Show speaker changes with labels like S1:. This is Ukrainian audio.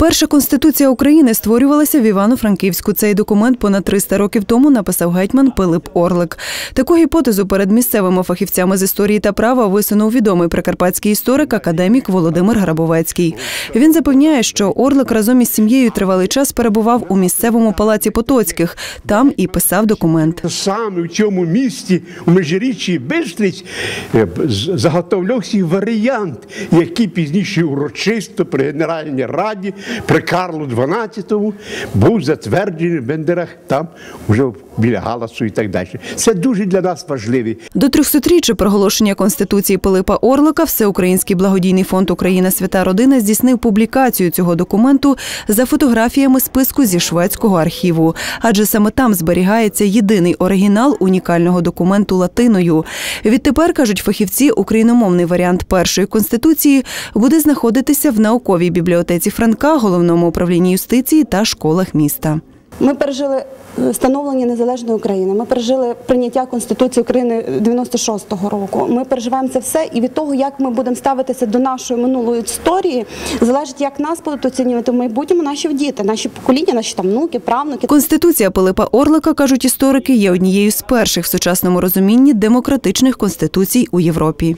S1: Перша конституція України створювалася в Івано-Франківську. Цей документ понад 300 років тому написав гетьман Пилип Орлик. Таку гіпотезу перед місцевими фахівцями з історії та права висунув відомий прикарпатський історик, академік Володимир Грабовецький. Він запевняє, що Орлик разом із сім'єю тривалий час перебував у місцевому палаці Потоцьких. Там і писав документ.
S2: Саме в цьому місті, у Межиріччі Бистриць, е, заготовлявся варіант, який пізніше урочисто при Генеральній Раді, при Карлу XII був затверджений в Бендерах, там вже біля Галасу і так далі. Це дуже для нас важливі.
S1: До 300-річчя проголошення Конституції Пилипа Орлика Всеукраїнський благодійний фонд Україна Свята Родина здійснив публікацію цього документу за фотографіями списку зі шведського архіву, адже саме там зберігається єдиний оригінал унікального документу латиною. Відтепер кажуть фахівці, україномовний варіант першої конституції буде знаходитися в науковій бібліотеці Франка, головному управлінні юстиції та школах міста.
S3: Ми пережили е, становлення незалежної України. Ми пережили прийняття Конституції України 96-го року. Ми переживаємо це все, і від того, як ми будемо ставитися до нашої минулої історії, залежить, як нас будуть оцінювати в майбутньому наші діти, наші покоління, наші там внуки, правнуки.
S1: Конституція Пилипа Орлика, кажуть історики, є однією з перших в сучасному розумінні демократичних конституцій у Європі.